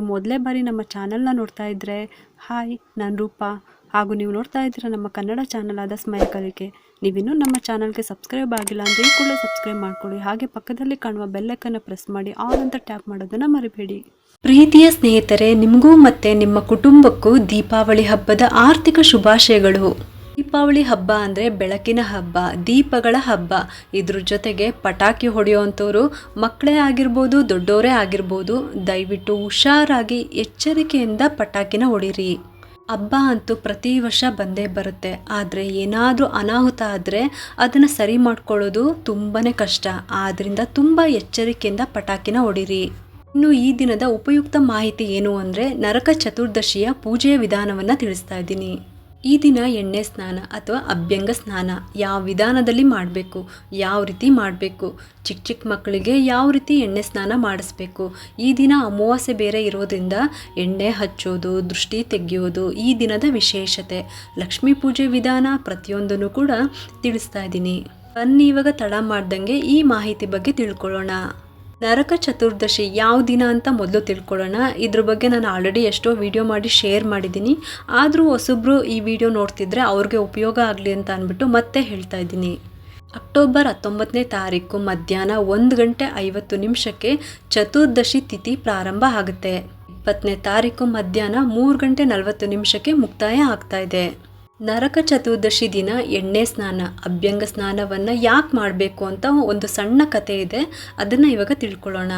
ನೀವು ಮೊದಲೇ ಬಾರಿ ನಮ್ಮ ಚಾನಲ್ನ ನೋಡ್ತಾ ಇದ್ದರೆ ಹಾಯ್, ನಾನು ರೂಪಾ. ಹಾಗೂ ನೀವು ನೋಡ್ತಾ ಇದ್ದೀರ ನಮ್ಮ ಕನ್ನಡ ಚಾನಲ್ ಆದ ಸ್ಮಯ ಕಲಿಕೆ. ನೀವಿನ್ನೂ ನಮ್ಮ ಚಾನಲ್ಗೆ ಸಬ್ಸ್ಕ್ರೈಬ್ ಆಗಿಲ್ಲ ಅಂದರೆ ಈ ಕೂಡಲೇ ಸಬ್ಸ್ಕ್ರೈಬ್ ಮಾಡ್ಕೊಳ್ಳಿ. ಹಾಗೆ ಪಕ್ಕದಲ್ಲಿ ಕಾಣುವ ಬೆಲ್ಲೈಕನ್ನು ಪ್ರೆಸ್ ಮಾಡಿ ಆಲ್ ಅಂತ ಟ್ಯಾಪ್ ಮಾಡೋದನ್ನು ಮರಿಬೇಡಿ. ಪ್ರೀತಿಯ ಸ್ನೇಹಿತರೆ, ನಿಮಗೂ ಮತ್ತು ನಿಮ್ಮ ಕುಟುಂಬಕ್ಕೂ ದೀಪಾವಳಿ ಹಬ್ಬದ ಆರ್ಥಿಕ ಶುಭಾಶಯಗಳು. ದೀಪಾವಳಿ ಹಬ್ಬ ಅಂದರೆ ಬೆಳಕಿನ ಹಬ್ಬ, ದೀಪಗಳ ಹಬ್ಬ. ಇದ್ರ ಜೊತೆಗೆ ಪಟಾಕಿ ಹೊಡೆಯುವಂಥವ್ರು ಮಕ್ಕಳೇ ಆಗಿರ್ಬೋದು ದೊಡ್ಡವರೇ ಆಗಿರ್ಬೋದು, ದಯವಿಟ್ಟು ಹುಷಾರಾಗಿ ಎಚ್ಚರಿಕೆಯಿಂದ ಪಟಾಕಿನ ಹೊಡಿರಿ. ಹಬ್ಬ ಅಂತೂ ಪ್ರತಿ ವರ್ಷ ಬಂದೇ ಬರುತ್ತೆ. ಆದರೆ ಏನಾದರೂ ಅನಾಹುತ ಆದರೆ ಅದನ್ನು ಸರಿ ಮಾಡ್ಕೊಳ್ಳೋದು ತುಂಬಾ ಕಷ್ಟ. ಆದ್ದರಿಂದ ತುಂಬ ಎಚ್ಚರಿಕೆಯಿಂದ ಪಟಾಕಿನ ಹೊಡಿರಿ. ಇನ್ನು ಈ ದಿನದ ಉಪಯುಕ್ತ ಮಾಹಿತಿ ಏನು ಅಂದರೆ ನರಕ ಚತುರ್ದಶಿಯ ಪೂಜೆಯ ವಿಧಾನವನ್ನು ತಿಳಿಸ್ತಾ ಇದ್ದೀನಿ. ಈ ದಿನ ಎಣ್ಣೆ ಸ್ನಾನ ಅಥವಾ ಅಭ್ಯಂಗ ಸ್ನಾನ ಯಾವ ವಿಧಾನದಲ್ಲಿ ಮಾಡಬೇಕು, ಯಾವ ರೀತಿ ಮಾಡಬೇಕು, ಚಿಕ್ಕ ಚಿಕ್ಕ ಮಕ್ಕಳಿಗೆ ಯಾವ ರೀತಿ ಎಣ್ಣೆ ಸ್ನಾನ ಮಾಡಿಸ್ಬೇಕು, ಈ ದಿನ ಅಮಾವಾಸ್ಯೆ ಬೇರೆ ಇರೋದ್ರಿಂದ ಎಣ್ಣೆ ಹಚ್ಚೋದು, ದೃಷ್ಟಿ ತೆಗೆಯೋದು, ಈ ದಿನದ ವಿಶೇಷತೆ. ಲಕ್ಷ್ಮೀ ಪೂಜೆ ವಿಧಾನ ಪ್ರತಿಯೊಂದನ್ನು ಕೂಡ ತಿಳಿಸ್ತಾ ಇದ್ದೀನಿ. ಬನ್ನಿ ಇವಾಗ ತಡ ಮಾಡ್ದಂಗೆ ಈ ಮಾಹಿತಿ ಬಗ್ಗೆ ತಿಳ್ಕೊಳ್ಳೋಣ. ನರಕ ಚತುರ್ದಶಿ ಯಾವ ದಿನ ಅಂತ ಮೊದಲು ತಿಳ್ಕೊಳ್ಳೋಣ. ಇದ್ರ ಬಗ್ಗೆ ನಾನು ಆಲ್ರೆಡಿ ಎಷ್ಟೋ ವಿಡಿಯೋ ಮಾಡಿ ಶೇರ್ ಮಾಡಿದ್ದೀನಿ. ಆದರೂ ಹೊಸಬ್ರು ಈ ವಿಡಿಯೋ ನೋಡ್ತಿದ್ರೆ ಅವ್ರಿಗೆ ಉಪಯೋಗ ಆಗಲಿ ಅಂತ ಅಂದ್ಬಿಟ್ಟು ಮತ್ತೆ ಹೇಳ್ತಾ ಇದ್ದೀನಿ. ಅಕ್ಟೋಬರ್ ಹತ್ತೊಂಬತ್ತನೇ ತಾರೀಕು ಮಧ್ಯಾಹ್ನ ಒಂದು ಗಂಟೆ ಐವತ್ತು ನಿಮಿಷಕ್ಕೆ ಚತುರ್ದಶಿ ತಿಥಿ ಪ್ರಾರಂಭ ಆಗುತ್ತೆ. ಇಪ್ಪತ್ತನೇ ತಾರೀಕು ಮಧ್ಯಾಹ್ನ ಮೂರು ಗಂಟೆ ನಲವತ್ತು ನಿಮಿಷಕ್ಕೆ ಮುಕ್ತಾಯ ಆಗ್ತಾ ಇದೆ. ನರಕ ಚತುರ್ದಶಿ ದಿನ ಎಣ್ಣೆ ಸ್ನಾನ, ಅಭ್ಯಂಗ ಸ್ನಾನವನ್ನು ಯಾಕೆ ಮಾಡಬೇಕು ಅಂತ ಒಂದು ಸಣ್ಣ ಕತೆ ಇದೆ. ಅದನ್ನು ಇವಾಗ ತಿಳ್ಕೊಳ್ಳೋಣ.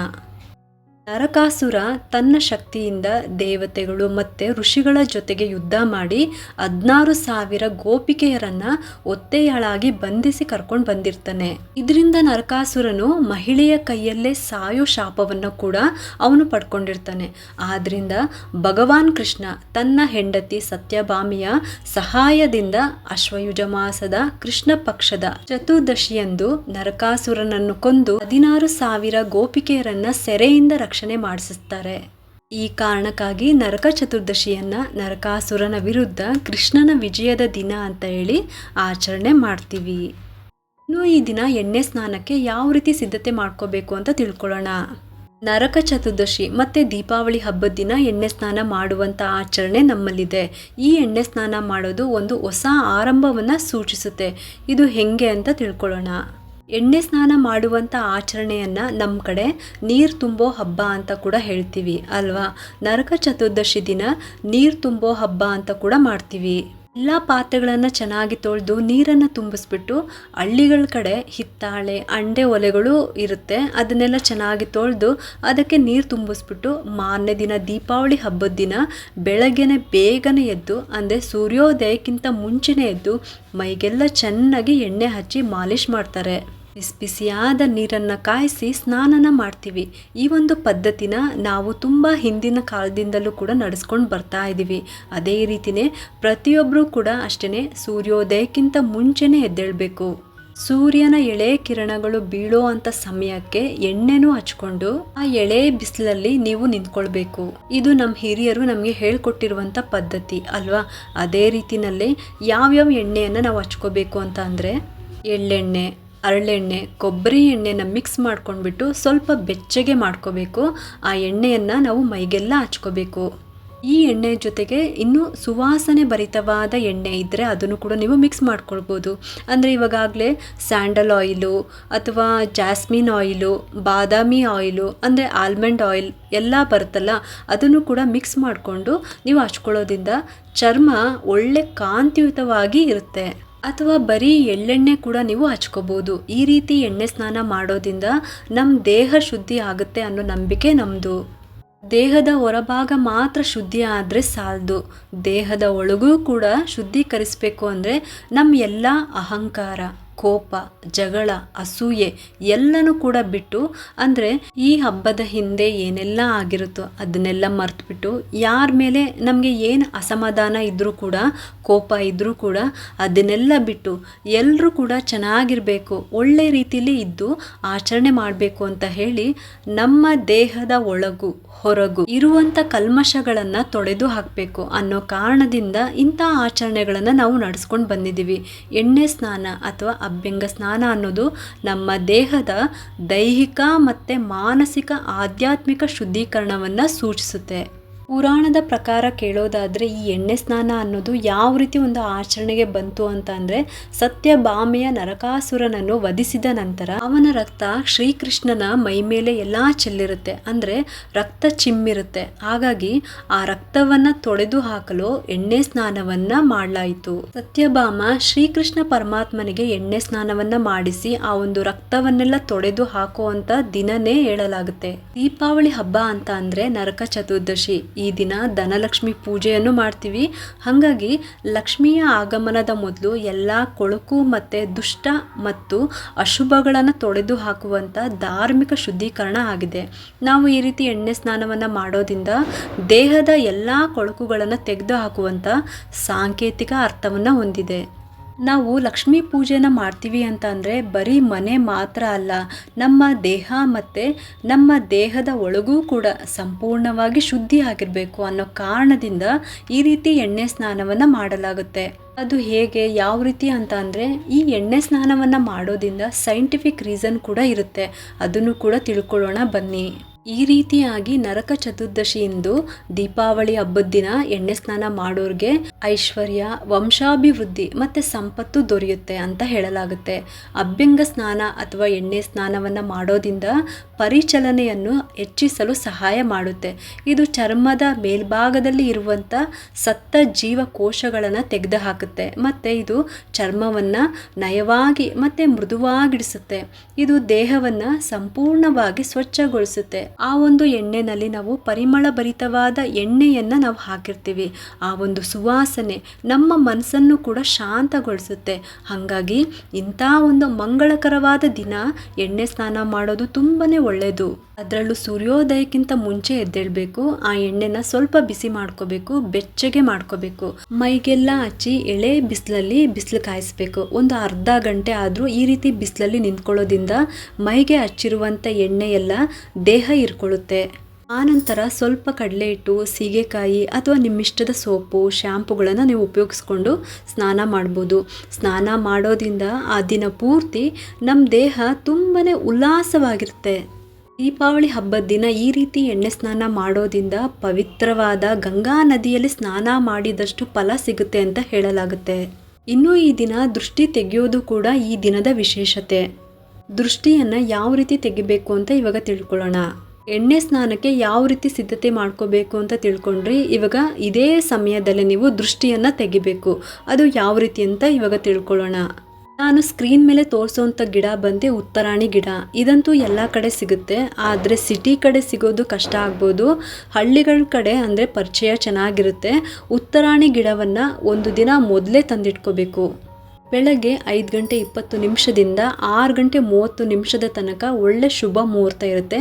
ನರಕಾಸುರ ತನ್ನ ಶಕ್ತಿಯಿಂದ ದೇವತೆಗಳು ಮತ್ತು ಋಷಿಗಳ ಜೊತೆಗೆ ಯುದ್ಧ ಮಾಡಿ ಹದಿನಾರು ಸಾವಿರ ಗೋಪಿಕೆಯರನ್ನ ಒತ್ತೆಯಾಳಾಗಿ ಬಂಧಿಸಿ ಕರ್ಕೊಂಡು ಬಂದಿರ್ತಾನೆ. ಇದರಿಂದ ನರಕಾಸುರನು ಮಹಿಳೆಯ ಕೈಯಲ್ಲೇ ಸಾಯೋ ಶಾಪವನ್ನು ಕೂಡ ಅವನು ಪಡ್ಕೊಂಡಿರ್ತಾನೆ. ಆದ್ರಿಂದ ಭಗವಾನ್ ಕೃಷ್ಣ ತನ್ನ ಹೆಂಡತಿ ಸತ್ಯಭಾಮಿಯ ಸಹಾಯದಿಂದ ಅಶ್ವಯುಜ ಮಾಸದ ಕೃಷ್ಣ ಪಕ್ಷದ ಚತುರ್ದಶಿಯಂದು ನರಕಾಸುರನನ್ನು ಕೊಂದು ಹದಿನಾರು ಸಾವಿರ ಗೋಪಿಕೆಯರನ್ನ ಸೆರೆಯಿಂದ ರಕ್ಷಣೆ ಮಾಡಿಸುತ್ತಾರೆ. ಈ ಕಾರಣಕ್ಕಾಗಿ ನರಕ ಚತುರ್ದಶಿಯನ್ನ ನರಕಾಸುರನ ವಿರುದ್ಧ ಕೃಷ್ಣನ ವಿಜಯದ ದಿನ ಅಂತ ಹೇಳಿ ಆಚರಣೆ ಮಾಡ್ತೀವಿ. ಇನ್ನು ಈ ದಿನ ಎಣ್ಣೆ ಸ್ನಾನಕ್ಕೆ ಯಾವ ರೀತಿ ಸಿದ್ಧತೆ ಮಾಡ್ಕೋಬೇಕು ಅಂತ ತಿಳ್ಕೊಳ್ಳೋಣ. ನರಕ ಚತುರ್ದಶಿ ಮತ್ತು ದೀಪಾವಳಿ ಹಬ್ಬದ ದಿನ ಎಣ್ಣೆ ಸ್ನಾನ ಮಾಡುವಂಥ ಆಚರಣೆ ನಮ್ಮಲ್ಲಿದೆ. ಈ ಎಣ್ಣೆ ಸ್ನಾನ ಮಾಡೋದು ಒಂದು ಹೊಸ ಆರಂಭವನ್ನು ಸೂಚಿಸುತ್ತೆ. ಇದು ಹೆಂಗೆ ಅಂತ ತಿಳ್ಕೊಳ್ಳೋಣ. ಎಣ್ಣೆ ಸ್ನಾನ ಮಾಡುವಂಥ ಆಚರಣೆಯನ್ನು ನಮ್ಮ ಕಡೆ ನೀರು ತುಂಬೋ ಹಬ್ಬ ಅಂತ ಕೂಡ ಹೇಳ್ತೀವಿ, ಅಲ್ವಾ? ನರಕ ಚತುರ್ದಶಿ ದಿನ ನೀರು ತುಂಬೋ ಹಬ್ಬ ಅಂತ ಕೂಡ ಮಾಡ್ತೀವಿ. ಎಲ್ಲ ಪಾತ್ರೆಗಳನ್ನು ಚೆನ್ನಾಗಿ ತೊಳೆದು ನೀರನ್ನು ತುಂಬಿಸ್ಬಿಟ್ಟು ಹಳ್ಳಿಗಳ ಕಡೆ ಹಿತ್ತಾಳೆ, ಅಂಡೆ ಒಲೆಗಳು ಇರುತ್ತೆ, ಅದನ್ನೆಲ್ಲ ಚೆನ್ನಾಗಿ ತೊಳೆದು ಅದಕ್ಕೆ ನೀರು ತುಂಬಿಸ್ಬಿಟ್ಟು ಮಾರನೇ ದಿನ ದೀಪಾವಳಿ ಹಬ್ಬದ ದಿನ ಬೆಳಗ್ಗೆನೆ ಬೇಗನೆ ಎದ್ದು, ಅಂದರೆ ಸೂರ್ಯೋದಯಕ್ಕಿಂತ ಮುಂಚೆನೇ ಎದ್ದು ಮೈಗೆಲ್ಲ ಚೆನ್ನಾಗಿ ಎಣ್ಣೆ ಹಚ್ಚಿ ಮಾಲಿಷ್ ಮಾಡ್ತಾರೆ. ಬಿಸಿ ಬಿಸಿಯಾದ ನೀರನ್ನು ಕಾಯಿಸಿ ಸ್ನಾನನ ಮಾಡ್ತೀವಿ. ಈ ಒಂದು ಪದ್ಧತಿನ ನಾವು ತುಂಬ ಹಿಂದಿನ ಕಾಲದಿಂದಲೂ ಕೂಡ ನಡೆಸ್ಕೊಂಡು ಬರ್ತಾ ಇದ್ದೀವಿ ಅದೇ ರೀತಿಯೇ ಪ್ರತಿಯೊಬ್ಬರೂ ಕೂಡ ಅಷ್ಟೇ ಸೂರ್ಯೋದಯಕ್ಕಿಂತ ಮುಂಚೆನೇ ಎದ್ದೇಳಬೇಕು. ಸೂರ್ಯನ ಎಳೆ ಕಿರಣಗಳು ಬೀಳೋ ಅಂಥ ಸಮಯಕ್ಕೆ ಎಣ್ಣೆನೂ ಹಚ್ಕೊಂಡು ಆ ಎಳೆ ಬಿಸಿಲಲ್ಲಿ ನೀವು ನಿಂತ್ಕೊಳ್ಬೇಕು. ಇದು ನಮ್ಮ ಹಿರಿಯರು ನಮಗೆ ಹೇಳ್ಕೊಟ್ಟಿರುವಂಥ ಪದ್ಧತಿ, ಅಲ್ವಾ? ಅದೇ ರೀತಿನಲ್ಲಿ ಯಾವ್ಯಾವ ಎಣ್ಣೆಯನ್ನು ನಾವು ಹಚ್ಕೋಬೇಕು ಅಂತ ಅಂದರೆ ಎಳ್ಳೆಣ್ಣೆ ಹರಳೆಣ್ಣೆ ಕೊಬ್ಬರಿ ಎಣ್ಣೆನ ಮಿಕ್ಸ್ ಮಾಡ್ಕೊಂಡ್ಬಿಟ್ಟು ಸ್ವಲ್ಪ ಬೆಚ್ಚಗೆ ಮಾಡ್ಕೋಬೇಕು. ಆ ಎಣ್ಣೆಯನ್ನು ನಾವು ಮೈಗೆಲ್ಲ ಹಚ್ಕೋಬೇಕು. ಈ ಎಣ್ಣೆ ಜೊತೆಗೆ ಇನ್ನೂ ಸುವಾಸನೆ ಭರಿತವಾದ ಎಣ್ಣೆ ಇದ್ದರೆ ಅದನ್ನು ಕೂಡ ನೀವು ಮಿಕ್ಸ್ ಮಾಡ್ಕೊಳ್ಬೋದು. ಅಂದರೆ ಇವಾಗಾಗಲೇ ಸ್ಯಾಂಡಲ್ ಆಯಿಲು ಅಥವಾ ಜಾಸ್ಮಿನ್ ಆಯಿಲು, ಬಾದಾಮಿ ಆಯಿಲು, ಅಂದರೆ ಆಲ್ಮಂಡ್ ಆಯಿಲ್ ಎಲ್ಲ ಬರುತ್ತಲ್ಲ, ಅದನ್ನು ಕೂಡ ಮಿಕ್ಸ್ ಮಾಡಿಕೊಂಡು ನೀವು ಹಚ್ಕೊಳ್ಳೋದ್ರಿಂದ ಚರ್ಮ ಒಳ್ಳೆ ಕಾಂತಿಯುತವಾಗಿ ಇರುತ್ತೆ. ಅಥವಾ ಬರೀ ಎಳ್ಳೆಣ್ಣೆ ಕೂಡ ನೀವು ಹಚ್ಕೋಬೋದು. ಈ ರೀತಿ ಎಣ್ಣೆ ಸ್ನಾನ ಮಾಡೋದಿಂದ ನಮ್ಮ ದೇಹ ಶುದ್ಧಿ ಆಗುತ್ತೆ ಅನ್ನೋ ನಂಬಿಕೆ ನಮ್ಮದು ದೇಹದ ಹೊರಭಾಗ ಮಾತ್ರ ಶುದ್ಧಿ ಆದರೆ ಸಾಲದು. ದೇಹದ ಒಳಗೂ ಕೂಡ ಶುದ್ಧೀಕರಿಸಬೇಕು ಅಂದರೆ ನಮ್ಮ ಎಲ್ಲ ಅಹಂಕಾರ. ಕೋಪ, ಜಗಳ, ಅಸೂಯೆ ಎಲ್ಲನೂ ಕೂಡ ಬಿಟ್ಟು ಅಂದರೆ ಈ ಹಬ್ಬದ ಹಿಂದೆ ಏನೆಲ್ಲ ಆಗಿರುತ್ತೋ ಅದನ್ನೆಲ್ಲ ಮರ್ತ್ಬಿಟ್ಟು ಯಾರ ಮೇಲೆ ನಮಗೆ ಏನು ಅಸಮಾಧಾನ ಇದ್ದರೂ ಕೂಡ, ಕೋಪ ಇದ್ದರೂ ಕೂಡ ಅದನ್ನೆಲ್ಲ ಬಿಟ್ಟು ಎಲ್ಲರೂ ಕೂಡ ಚೆನ್ನಾಗಿರಬೇಕು, ಒಳ್ಳೆ ರೀತಿಯಲ್ಲಿ ಇದ್ದು ಆಚರಣೆ ಮಾಡಬೇಕು ಅಂತ ಹೇಳಿ ನಮ್ಮ ದೇಹದ ಒಳಗು, ಹೊರಗು ಇರುವಂಥ ಕಲ್ಮಶಗಳನ್ನು ತೊಡೆದು ಹಾಕಬೇಕು ಅನ್ನೋ ಕಾರಣದಿಂದ ಇಂಥ ಆಚರಣೆಗಳನ್ನು ನಾವು ನಡೆಸ್ಕೊಂಡು ಬಂದಿದ್ದೀವಿ. ಎಣ್ಣೆ ಸ್ನಾನ ಅಥವಾ ಅಭ್ಯಂಗ ಸ್ನಾನ ಅನ್ನೋದು ನಮ್ಮ ದೇಹದ ದೈಹಿಕ ಮತ್ತು ಮಾನಸಿಕ ಆಧ್ಯಾತ್ಮಿಕ ಶುದ್ಧೀಕರಣವನ್ನು ಸೂಚಿಸುತ್ತೆ. ಪುರಾಣದ ಪ್ರಕಾರ ಕೇಳೋದಾದರೆ ಈ ಎಣ್ಣೆ ಸ್ನಾನ ಅನ್ನೋದು ಯಾವ ರೀತಿ ಒಂದು ಆಚರಣೆಗೆ ಬಂತು ಅಂತ ಅಂದರೆ ಸತ್ಯಭಾಮೆಯ ನರಕಾಸುರನನ್ನು ವಧಿಸಿದ ನಂತರ ಅವನ ರಕ್ತ ಶ್ರೀಕೃಷ್ಣನ ಮೈ ಮೇಲೆ ಎಲ್ಲ ಚೆಲ್ಲಿರುತ್ತೆ. ಅಂದರೆ ರಕ್ತ ಚಿಮ್ಮಿರುತ್ತೆ. ಹಾಗಾಗಿ ಆ ರಕ್ತವನ್ನು ತೊಳೆದು ಹಾಕಲು ಎಣ್ಣೆ ಸ್ನಾನವನ್ನು ಮಾಡಲಾಯಿತು. ಸತ್ಯಭಾಮ ಶ್ರೀಕೃಷ್ಣ ಪರಮಾತ್ಮನಿಗೆ ಎಣ್ಣೆ ಸ್ನಾನವನ್ನು ಮಾಡಿಸಿ ಆ ಒಂದು ರಕ್ತವನ್ನೆಲ್ಲ ತೊಳೆದು ಹಾಕುವಂಥ ದಿನನೇ ಹೇಳಲಾಗುತ್ತೆ. ದೀಪಾವಳಿ ಹಬ್ಬ ಅಂತ ಅಂದರೆ ನರಕ ಚತುರ್ದಶಿ. ಈ ದಿನ ಧನಲಕ್ಷ್ಮಿ ಪೂಜೆಯನ್ನು ಮಾಡ್ತೀವಿ. ಹಾಗಾಗಿ ಲಕ್ಷ್ಮಿಯ ಆಗಮನದ ಮೊದಲು ಎಲ್ಲ ಕೊಳಕು ಮತ್ತು ದುಷ್ಟ ಮತ್ತು ಅಶುಭಗಳನ್ನು ತೊಳೆದು ಹಾಕುವಂಥ ಧಾರ್ಮಿಕ ಶುದ್ಧೀಕರಣ ಆಗಿದೆ. ನಾವು ಈ ರೀತಿ ಎಣ್ಣೆ ಸ್ನಾನವನ್ನು ಮಾಡೋದ್ರಿಂದ ದೇಹದ ಎಲ್ಲ ಕೊಳಕುಗಳನ್ನು ತೆಗೆದು ಹಾಕುವಂಥ ಸಾಂಕೇತಿಕ ಅರ್ಥವನ್ನು ಹೊಂದಿದೆ. ನಾವು ಲಕ್ಷ್ಮೀ ಪೂಜೆನ ಮಾಡ್ತೀವಿ ಅಂತ ಅಂದರೆ ಬರೀ ಮನೆ ಮಾತ್ರ ಅಲ್ಲ, ನಮ್ಮ ದೇಹ ಮತ್ತು ನಮ್ಮ ದೇಹದ ಒಳಗೂ ಕೂಡ ಸಂಪೂರ್ಣವಾಗಿ ಶುದ್ಧಿ ಆಗಿರಬೇಕು ಅನ್ನೋ ಕಾರಣದಿಂದ ಈ ರೀತಿ ಎಣ್ಣೆ ಸ್ನಾನವನ್ನು ಮಾಡಲಾಗುತ್ತೆ. ಅದು ಹೇಗೆ, ಯಾವ ರೀತಿ ಅಂತ ಅಂದರೆ ಈ ಎಣ್ಣೆ ಸ್ನಾನವನ್ನು ಮಾಡೋದ್ರಿಂದ ಸೈಂಟಿಫಿಕ್ ರೀಸನ್ ಕೂಡ ಇರುತ್ತೆ. ಅದನ್ನು ಕೂಡ ತಿಳ್ಕೊಳ್ಳೋಣ ಬನ್ನಿ. ಈ ರೀತಿಯಾಗಿ ನರಕ ಚತುರ್ದಶಿಯಿಂದ ದೀಪಾವಳಿ ಹಬ್ಬದ ದಿನ ಎಣ್ಣೆ ಸ್ನಾನ ಮಾಡೋರಿಗೆ ಐಶ್ವರ್ಯ, ವಂಶಾಭಿವೃದ್ಧಿ ಮತ್ತು ಸಂಪತ್ತು ದೊರೆಯುತ್ತೆ ಅಂತ ಹೇಳಲಾಗುತ್ತೆ. ಅಭ್ಯಂಗ ಸ್ನಾನ ಅಥವಾ ಎಣ್ಣೆ ಸ್ನಾನವನ್ನು ಮಾಡೋದಿಂದ ಪರಿಚಲನೆಯನ್ನು ಹೆಚ್ಚಿಸಲು ಸಹಾಯ ಮಾಡುತ್ತೆ. ಇದು ಚರ್ಮದ ಮೇಲ್ಭಾಗದಲ್ಲಿ ಇರುವಂಥ ಸತ್ತ ಜೀವಕೋಶಗಳನ್ನು ತೆಗೆದುಹಾಕುತ್ತೆ ಮತ್ತು ಇದು ಚರ್ಮವನ್ನು ನಯವಾಗಿ ಮತ್ತು ಮೃದುವಾಗಿಡಿಸುತ್ತೆ. ಇದು ದೇಹವನ್ನು ಸಂಪೂರ್ಣವಾಗಿ ಸ್ವಚ್ಛಗೊಳಿಸುತ್ತೆ. ಆ ಒಂದು ಎಣ್ಣೆನಲ್ಲಿ ನಾವು ಪರಿಮಳ ಭರಿತವಾದ ಎಣ್ಣೆಯನ್ನು ನಾವು ಹಾಕಿರ್ತೀವಿ. ಆ ಒಂದು ಸುವಾಸನೆ ನಮ್ಮ ಮನಸ್ಸನ್ನು ಕೂಡ ಶಾಂತಗೊಳಿಸುತ್ತೆ. ಹಾಗಾಗಿ ಇಂಥ ಒಂದು ಮಂಗಳಕರವಾದ ದಿನ ಎಣ್ಣೆ ಸ್ನಾನ ಮಾಡೋದು ತುಂಬಾ ಒಳ್ಳೆಯದು ಅದರಲ್ಲೂ ಸೂರ್ಯೋದಯಕ್ಕಿಂತ ಮುಂಚೆ ಎದ್ದೇಳಬೇಕು, ಆ ಎಣ್ಣೆನ ಸ್ವಲ್ಪ ಬಿಸಿ ಮಾಡ್ಕೋಬೇಕು, ಬೆಚ್ಚಗೆ ಮಾಡ್ಕೋಬೇಕು. ಮೈಗೆಲ್ಲ ಹಚ್ಚಿ ಎಳೆ ಬಿಸಿಲಲ್ಲಿ ಬಿಸಿಲು ಕಾಯಿಸ್ಬೇಕು. ಒಂದು ಅರ್ಧ ಗಂಟೆ ಆದರೂ ಈ ರೀತಿ ಬಿಸಿಲಲ್ಲಿ ನಿಂತ್ಕೊಳ್ಳೋದ್ರಿಂದ ಮೈಗೆ ಹಚ್ಚಿರುವಂಥ ಎಣ್ಣೆ ಎಲ್ಲ ದೇಹ ಇರ್ಕೊಳ್ಳುತ್ತೆ ಆನಂತರ ಸ್ವಲ್ಪ ಕಡಲೆ ಹಿಟ್ಟು ಸೀಗೆಕಾಯಿ ಅಥವಾ ನಿಮ್ಮಿಷ್ಟದ ಸೋಪು ಶ್ಯಾಂಪುಗಳನ್ನು ನೀವು ಉಪಯೋಗಿಸ್ಕೊಂಡು ಸ್ನಾನ ಮಾಡ್ಬೋದು. ಸ್ನಾನ ಮಾಡೋದ್ರಿಂದ ಆ ದಿನ ಪೂರ್ತಿ ನಮ್ಮ ದೇಹ ತುಂಬಾ ಉಲ್ಲಾಸವಾಗಿರುತ್ತೆ. ದೀಪಾವಳಿ ಹಬ್ಬದ ದಿನ ಈ ರೀತಿ ಎಣ್ಣೆ ಸ್ನಾನ ಮಾಡೋದಿಂದ ಪವಿತ್ರವಾದ ಗಂಗಾ ನದಿಯಲ್ಲಿ ಸ್ನಾನ ಮಾಡಿದಷ್ಟು ಫಲ ಸಿಗುತ್ತೆ ಅಂತ ಹೇಳಲಾಗುತ್ತೆ. ಇನ್ನು ಈ ದಿನ ದೃಷ್ಟಿ ತೆಗೆಯೋದು ಕೂಡ ಈ ದಿನದ ವಿಶೇಷತೆ. ದೃಷ್ಟಿಯನ್ನು ಯಾವ ರೀತಿ ತೆಗಿಬೇಕು ಅಂತ ಇವಾಗ ತಿಳ್ಕೊಳ್ಳೋಣ. ಎಣ್ಣೆ ಸ್ನಾನಕ್ಕೆ ಯಾವ ರೀತಿ ಸಿದ್ಧತೆ ಮಾಡ್ಕೋಬೇಕು ಅಂತ ತಿಳ್ಕೊಂಡ್ರಿ ಇವಾಗ ಇದೇ ಸಮಯದಲ್ಲಿ ನೀವು ದೃಷ್ಟಿಯನ್ನು ತೆಗಿಬೇಕು. ಅದು ಯಾವ ರೀತಿ ಅಂತ ಇವಾಗ ತಿಳ್ಕೊಳ್ಳೋಣ. ನಾನು ಸ್ಕ್ರೀನ್ ಮೇಲೆ ತೋರಿಸೋವಂಥ ಗಿಡ ಬಂದೆ ಉತ್ತರಾಣಿ ಗಿಡ. ಇದಂತೂ ಎಲ್ಲ ಕಡೆ ಸಿಗುತ್ತೆ. ಆದರೆ ಸಿಟಿ ಕಡೆ ಸಿಗೋದು ಕಷ್ಟ ಆಗ್ಬೋದು. ಹಳ್ಳಿಗಳ ಕಡೆ ಅಂದರೆ ಪರಿಚಯ ಚೆನ್ನಾಗಿರುತ್ತೆ. ಉತ್ತರಾಣಿ ಗಿಡವನ್ನು ಒಂದು ದಿನ ಮೊದಲೇ ತಂದಿಟ್ಕೋಬೇಕು. ಬೆಳಗ್ಗೆ ಐದು ಗಂಟೆ ಇಪ್ಪತ್ತು ನಿಮಿಷದಿಂದ ಆರು ಗಂಟೆ ಮೂವತ್ತು ನಿಮಿಷದ ತನಕ ಒಳ್ಳೆ ಶುಭ ಮುಹೂರ್ತ ಇರುತ್ತೆ.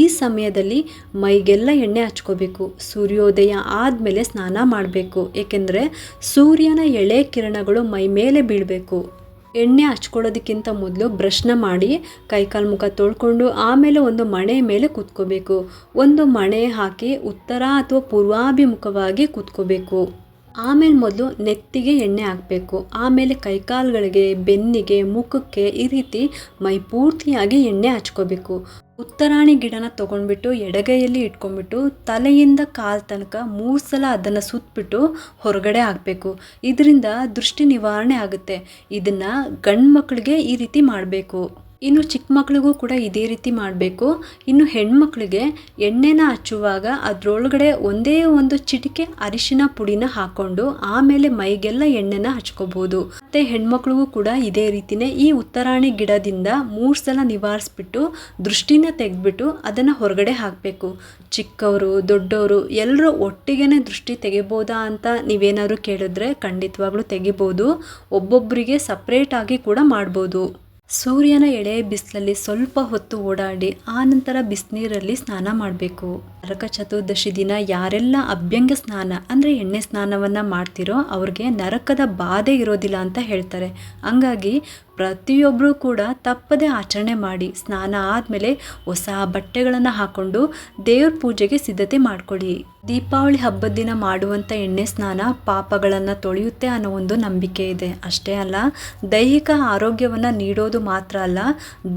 ಈ ಸಮಯದಲ್ಲಿ ಮೈಗೆಲ್ಲ ಎಣ್ಣೆ ಹಚ್ಕೋಬೇಕು. ಸೂರ್ಯೋದಯ ಆದಮೇಲೆ ಸ್ನಾನ ಮಾಡಬೇಕು. ಏಕೆಂದರೆ ಸೂರ್ಯನ ಎಳೆ ಕಿರಣಗಳು ಮೈ ಮೇಲೆ ಬೀಳಬೇಕು. ಎಣ್ಣೆ ಹಚ್ಕೊಳ್ಳೋದಕ್ಕಿಂತ ಮೊದಲು ಬ್ರಷ್ನ ಮಾಡಿ ಕೈಕಾಲು ಮುಖ ತೊಳ್ಕೊಂಡು ಆಮೇಲೆ ಒಂದು ಮಣೆ ಮೇಲೆ ಕೂತ್ಕೋಬೇಕು. ಒಂದು ಮಣೆ ಹಾಕಿ ಉತ್ತರ ಅಥವಾ ಪೂರ್ವಾಭಿಮುಖವಾಗಿ ಕೂತ್ಕೋಬೇಕು. ಆಮೇಲೆ ಮೊದಲು ನೆತ್ತಿಗೆ ಎಣ್ಣೆ ಹಾಕಬೇಕು. ಆಮೇಲೆ ಕೈಕಾಲುಗಳಿಗೆ, ಬೆನ್ನಿಗೆ, ಮುಖಕ್ಕೆ ಈ ರೀತಿ ಮೈ ಪೂರ್ತಿಯಾಗಿ ಎಣ್ಣೆ ಹಚ್ಕೋಬೇಕು. ಉತ್ತರಾಣಿ ಗಿಡನ ತೊಗೊಂಡ್ಬಿಟ್ಟು ಎಡಗೈಯಲ್ಲಿ ಇಟ್ಕೊಂಡ್ಬಿಟ್ಟು ತಲೆಯಿಂದ ಕಾಲು ತನಕ ಮೂರು ಸಲ ಅದನ್ನು ಸುತ್ತಬಿಟ್ಟು ಹೊರಗಡೆ ಹಾಕಬೇಕು. ಇದರಿಂದ ದೃಷ್ಟಿ ನಿವಾರಣೆ ಆಗುತ್ತೆ. ಇದನ್ನು ಗಂಡು ಮಕ್ಕಳಿಗೆ ಈ ರೀತಿ ಮಾಡಬೇಕು. ಇನ್ನು ಚಿಕ್ಕ ಮಕ್ಳಿಗೂ ಕೂಡ ಇದೇ ರೀತಿ ಮಾಡಬೇಕು. ಇನ್ನು ಹೆಣ್ಮಕ್ಳಿಗೆ ಎಣ್ಣೆನ ಹಚ್ಚುವಾಗ ಅದರೊಳಗಡೆ ಒಂದೇ ಒಂದು ಚಿಟಿಕೆ ಅರಿಶಿನ ಪುಡಿನ ಹಾಕ್ಕೊಂಡು ಆಮೇಲೆ ಮೈಗೆಲ್ಲ ಎಣ್ಣೆನ ಹಚ್ಕೋಬೋದು. ಮತ್ತು ಹೆಣ್ಮಕ್ಳಿಗೂ ಕೂಡ ಇದೇ ರೀತಿನೇ ಈ ಉತ್ತರಾಣಿ ಗಿಡದಿಂದ ಮೂರು ಸಲ ನಿವಾರಿಸ್ಬಿಟ್ಟು ದೃಷ್ಟಿನ ತೆಗೆದ್ಬಿಟ್ಟು ಅದನ್ನು ಹೊರಗಡೆ ಹಾಕಬೇಕು. ಚಿಕ್ಕವರು, ದೊಡ್ಡವರು ಎಲ್ಲರೂ ಒಟ್ಟಿಗೆನೆ ದೃಷ್ಟಿ ತೆಗಿಬೋದಾ ಅಂತ ನೀವೇನಾದ್ರು ಕೇಳಿದ್ರೆ ಖಂಡಿತವಾಗ್ಲೂ ತೆಗಿಬೋದು. ಒಬ್ಬೊಬ್ಬರಿಗೆ ಸಪ್ರೇಟಾಗಿ ಕೂಡ ಮಾಡ್ಬೋದು. ಸೂರ್ಯನ ಎಳೆ ಬಿಸಿಲಲ್ಲಿ ಸ್ವಲ್ಪ ಹೊತ್ತು ಓಡಾಡಿ, ಆ ನಂತರ ಬಿಸಿನೀರಲ್ಲಿ ಸ್ನಾನ ಮಾಡಬೇಕು. ನರಕ ಚತುರ್ದಶಿ ದಿನ ಯಾರೆಲ್ಲ ಅಭ್ಯಂಗ ಸ್ನಾನ, ಅಂದರೆ ಎಣ್ಣೆ ಸ್ನಾನವನ್ನು ಮಾಡ್ತಿರೋ ಅವ್ರಿಗೆ ನರಕದ ಬಾಧೆ ಇರೋದಿಲ್ಲ ಅಂತ ಹೇಳ್ತಾರೆ. ಹಂಗಾಗಿ ಪ್ರತಿಯೊಬ್ಬರೂ ಕೂಡ ತಪ್ಪದೆ ಆಚರಣೆ ಮಾಡಿ ಸ್ನಾನ ಆದಮೇಲೆ ಹೊಸ ಬಟ್ಟೆಗಳನ್ನು ಹಾಕ್ಕೊಂಡು ದೇವ್ರ ಪೂಜೆಗೆ ಸಿದ್ಧತೆ ಮಾಡಿಕೊಳ್ಳಿ. ದೀಪಾವಳಿ ಹಬ್ಬದ ದಿನ ಮಾಡುವಂಥ ಎಣ್ಣೆ ಸ್ನಾನ ಪಾಪಗಳನ್ನು ತೊಳೆಯುತ್ತೆ ಅನ್ನೋ ಒಂದು ನಂಬಿಕೆ ಇದೆ. ಅಷ್ಟೇ ಅಲ್ಲ, ದೈಹಿಕ ಆರೋಗ್ಯವನ್ನು ನೀಡೋದು ಮಾತ್ರ ಅಲ್ಲ,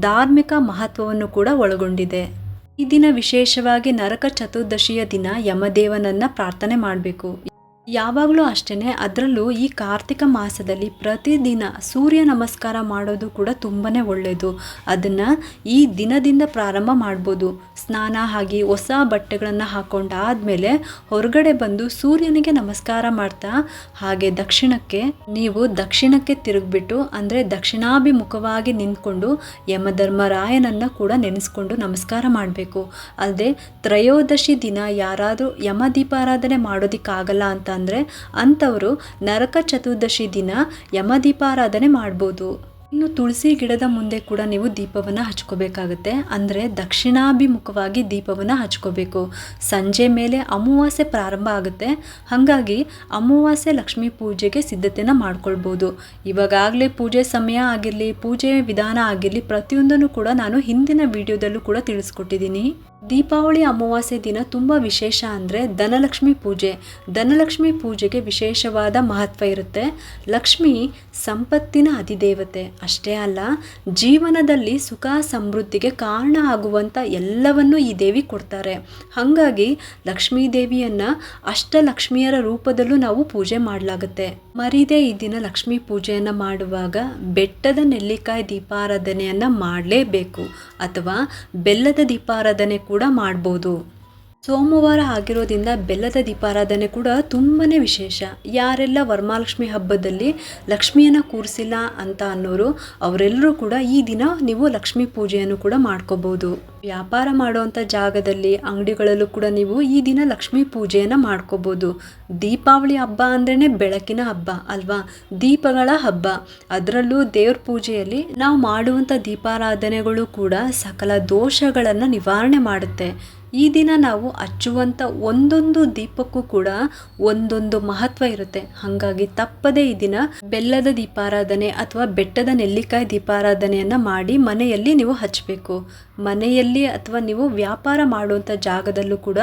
ಧಾರ್ಮಿಕ ಮಹತ್ವವನ್ನು ಕೂಡ ಒಳಗೊಂಡಿದೆ. ಈ ದಿನ ವಿಶೇಷವಾಗಿ ನರಕ ಚತುರ್ದಶಿಯ ದಿನ ಯಮದೇವನನ್ನ ಪ್ರಾರ್ಥನೆ ಮಾಡಬೇಕು. ಯಾವಾಗಲೂ ಅಷ್ಟೇ ಅದರಲ್ಲೂ ಈ ಕಾರ್ತಿಕ ಮಾಸದಲ್ಲಿ ಪ್ರತಿದಿನ ಸೂರ್ಯ ನಮಸ್ಕಾರ ಮಾಡೋದು ಕೂಡ ತುಂಬಾ ಒಳ್ಳೆಯದು ಅದನ್ನು ಈ ದಿನದಿಂದ ಪ್ರಾರಂಭ ಮಾಡ್ಬೋದು. ಸ್ನಾನ ಆಗಿ ಹೊಸ ಬಟ್ಟೆಗಳನ್ನು ಹಾಕೊಂಡಾದ್ಮೇಲೆ ಹೊರಗಡೆ ಬಂದು ಸೂರ್ಯನಿಗೆ ನಮಸ್ಕಾರ ಮಾಡ್ತಾ, ಹಾಗೆ ದಕ್ಷಿಣಕ್ಕೆ, ನೀವು ದಕ್ಷಿಣಕ್ಕೆ ತಿರುಗಿಬಿಟ್ಟು, ಅಂದರೆ ದಕ್ಷಿಣಾಭಿಮುಖವಾಗಿ ನಿಂತ್ಕೊಂಡು ಯಮಧರ್ಮರಾಯನನ್ನು ಕೂಡ ನೆನೆಸ್ಕೊಂಡು ನಮಸ್ಕಾರ ಮಾಡಬೇಕು. ಅಲ್ಲದೆ ತ್ರಯೋದಶಿ ದಿನ ಯಾರಾದರೂ ಯಮ ದೀಪಾರಾಧನೆ ಮಾಡೋದಕ್ಕಾಗಲ್ಲ ಅಂತ ಅಂದರೆ ಅಂಥವರು ನರಕ ಚತುರ್ದಶಿ ದಿನ ಯಮದೀಪಾರಾಧನೆ ಮಾಡ್ಬೋದು. ಇನ್ನು ತುಳಸಿ ಗಿಡದ ಮುಂದೆ ಕೂಡ ನೀವು ದೀಪವನ್ನು ಹಚ್ಕೋಬೇಕಾಗುತ್ತೆ. ಅಂದರೆ ದಕ್ಷಿಣಾಭಿಮುಖವಾಗಿ ದೀಪವನ್ನು ಹಚ್ಕೋಬೇಕು. ಸಂಜೆ ಮೇಲೆ ಅಮಾವಾಸ್ಯೆ ಪ್ರಾರಂಭ ಆಗುತ್ತೆ. ಹಾಗಾಗಿ ಅಮಾವಾಸ್ಯೆ ಲಕ್ಷ್ಮೀ ಪೂಜೆಗೆ ಸಿದ್ಧತೆನ ಮಾಡ್ಕೊಳ್ಬೋದು. ಇವಾಗಾಗಲೇ ಪೂಜೆ ಸಮಯ ಆಗಿರಲಿ, ಪೂಜೆ ವಿಧಾನ ಆಗಿರಲಿ, ಪ್ರತಿಯೊಂದನ್ನು ಕೂಡ ನಾನು ಹಿಂದಿನ ವಿಡಿಯೋದಲ್ಲೂ ಕೂಡ ತಿಳಿಸ್ಕೊಟ್ಟಿದ್ದೀನಿ. ದೀಪಾವಳಿ ಅಮಾವಾಸ್ಯೆ ದಿನ ತುಂಬ ವಿಶೇಷ ಅಂದರೆ ಧನಲಕ್ಷ್ಮಿ ಪೂಜೆ. ಧನಲಕ್ಷ್ಮಿ ಪೂಜೆಗೆ ವಿಶೇಷವಾದ ಮಹತ್ವ ಇರುತ್ತೆ. ಲಕ್ಷ್ಮಿ ಸಂಪತ್ತಿನ ಅಧಿದೇವತೆ. ಅಷ್ಟೇ ಅಲ್ಲ, ಜೀವನದಲ್ಲಿ ಸುಖ ಸಮೃದ್ಧಿಗೆ ಕಾರಣ ಆಗುವಂಥ ಎಲ್ಲವನ್ನೂ ಈ ದೇವಿ ಕೊಡ್ತಾರೆ. ಹಾಗಾಗಿ ಲಕ್ಷ್ಮೀ ದೇವಿಯನ್ನು ಅಷ್ಟಲಕ್ಷ್ಮಿಯರ ರೂಪದಲ್ಲೂ ನಾವು ಪೂಜೆ ಮಾಡಲಾಗುತ್ತೆ. ಮರಿದೇ ಈ ದಿನ ಲಕ್ಷ್ಮೀ ಪೂಜೆಯನ್ನು ಮಾಡುವಾಗ ಬೆಟ್ಟದ ನೆಲ್ಲಿಕಾಯಿ ದೀಪಾರಾಧನೆಯನ್ನು ಮಾಡಲೇಬೇಕು ಅಥವಾ ಬೆಲ್ಲದ ದೀಪಾರಾಧನೆ ಕೂಡ ಮಾಡ್ಬೋದು. ಸೋಮವಾರ ಆಗಿರೋದ್ರಿಂದ ಬೆಲ್ಲದ ದೀಪಾರಾಧನೆ ಕೂಡ ತುಂಬಾ ವಿಶೇಷ. ಯಾರೆಲ್ಲ ವರಮಹಾಲಕ್ಷ್ಮಿ ಹಬ್ಬದಲ್ಲಿ ಲಕ್ಷ್ಮಿಯನ್ನು ಕೂರಿಸಿಲ್ಲ ಅಂತ ಅನ್ನೋರು ಅವರೆಲ್ಲರೂ ಕೂಡ ಈ ದಿನ ನೀವು ಲಕ್ಷ್ಮೀ ಪೂಜೆಯನ್ನು ಕೂಡ ಮಾಡ್ಕೋಬೋದು. ವ್ಯಾಪಾರ ಮಾಡುವಂಥ ಜಾಗದಲ್ಲಿ, ಅಂಗಡಿಗಳಲ್ಲೂ ಕೂಡ ನೀವು ಈ ದಿನ ಲಕ್ಷ್ಮೀ ಪೂಜೆಯನ್ನು ಮಾಡ್ಕೋಬೋದು. ದೀಪಾವಳಿ ಹಬ್ಬ ಅಂದ್ರೇ ಬೆಳಕಿನ ಹಬ್ಬ, ಅಲ್ವಾ? ದೀಪಗಳ ಹಬ್ಬ. ಅದರಲ್ಲೂ ದೇವ್ರ ಪೂಜೆಯಲ್ಲಿ ನಾವು ಮಾಡುವಂಥ ದೀಪಾರಾಧನೆಗಳು ಕೂಡ ಸಕಲ ದೋಷಗಳನ್ನು ನಿವಾರಣೆ ಮಾಡುತ್ತೆ. ಈ ದಿನ ನಾವು ಹಚ್ಚುವಂಥ ಒಂದೊಂದು ದೀಪಕ್ಕೂ ಕೂಡ ಒಂದೊಂದು ಮಹತ್ವ ಇರುತ್ತೆ. ಹಾಗಾಗಿ ತಪ್ಪದೇ ಈ ದಿನ ಬೆಲ್ಲದ ದೀಪಾರಾಧನೆ ಅಥವಾ ಬೆಟ್ಟದ ನೆಲ್ಲಿಕಾಯಿ ದೀಪಾರಾಧನೆಯನ್ನು ಮಾಡಿ ಮನೆಯಲ್ಲಿ ನೀವು ಹಚ್ಚಬೇಕು ಮನೆಯಲ್ಲಿ ಅಥವಾ ನೀವು ವ್ಯಾಪಾರ ಮಾಡುವಂಥ ಜಾಗದಲ್ಲೂ ಕೂಡ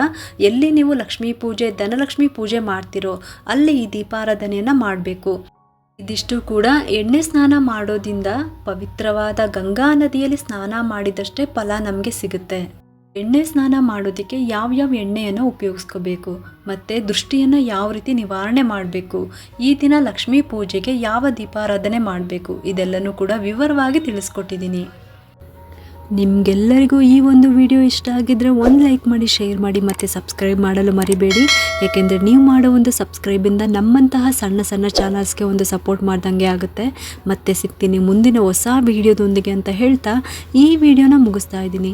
ಎಲ್ಲಿ ನೀವು ಲಕ್ಷ್ಮೀ ಪೂಜೆ, ಧನಲಕ್ಷ್ಮಿ ಪೂಜೆ ಮಾಡ್ತಿರೋ ಅಲ್ಲಿ ಈ ದೀಪಾರಾಧನೆಯನ್ನು ಮಾಡಬೇಕು. ಇದಿಷ್ಟು ಕೂಡ ಎಣ್ಣೆ ಸ್ನಾನ ಮಾಡೋದ್ರಿಂದ ಪವಿತ್ರವಾದ ಗಂಗಾ ನದಿಯಲ್ಲಿ ಸ್ನಾನ ಮಾಡಿದಷ್ಟೇ ಫಲ ನಮಗೆ ಸಿಗುತ್ತೆ. ಎಣ್ಣೆ ಸ್ನಾನ ಮಾಡೋದಕ್ಕೆ ಯಾವ್ಯಾವ ಎಣ್ಣೆಯನ್ನು ಉಪಯೋಗಿಸ್ಕೋಬೇಕು? ಮತ್ತು ದೃಷ್ಟಿಯನ್ನು ಯಾವ ರೀತಿ ನಿವಾರಣೆ ಮಾಡಬೇಕು? ಈ ದಿನ ಲಕ್ಷ್ಮೀ ಪೂಜೆಗೆ ಯಾವ ದೀಪಾರಾಧನೆ ಮಾಡಬೇಕು? ಇದೆಲ್ಲನೂ ಕೂಡ ವಿವರವಾಗಿ ತಿಳಿಸ್ಕೊಟ್ಟಿದ್ದೀನಿ. ನಿಮಗೆಲ್ಲರಿಗೂ ಈ ಒಂದು ವಿಡಿಯೋ ಇಷ್ಟ ಆಗಿದ್ದರೆ ಒಂದು ಲೈಕ್ ಮಾಡಿ, ಶೇರ್ ಮಾಡಿ ಮತ್ತು ಸಬ್ಸ್ಕ್ರೈಬ್ ಮಾಡಲು ಮರಿಬೇಡಿ. ಏಕೆಂದರೆ ನೀವು ಮಾಡೋ ಒಂದು ಸಬ್ಸ್ಕ್ರೈಬಿಂದ ನಮ್ಮಂತಹ ಸಣ್ಣ ಸಣ್ಣ ಚಾನಲ್ಸ್ಗೆ ಒಂದು ಸಪೋರ್ಟ್ ಮಾಡ್ದಂಗೆ ಆಗುತ್ತೆ. ಮತ್ತೆ ಸಿಗ್ತೀನಿ ಮುಂದಿನ ಹೊಸ ವಿಡಿಯೋದೊಂದಿಗೆ ಅಂತ ಹೇಳ್ತಾ ಈ ವಿಡಿಯೋನ ಮುಗಿಸ್ತಾ ಇದ್ದೀನಿ.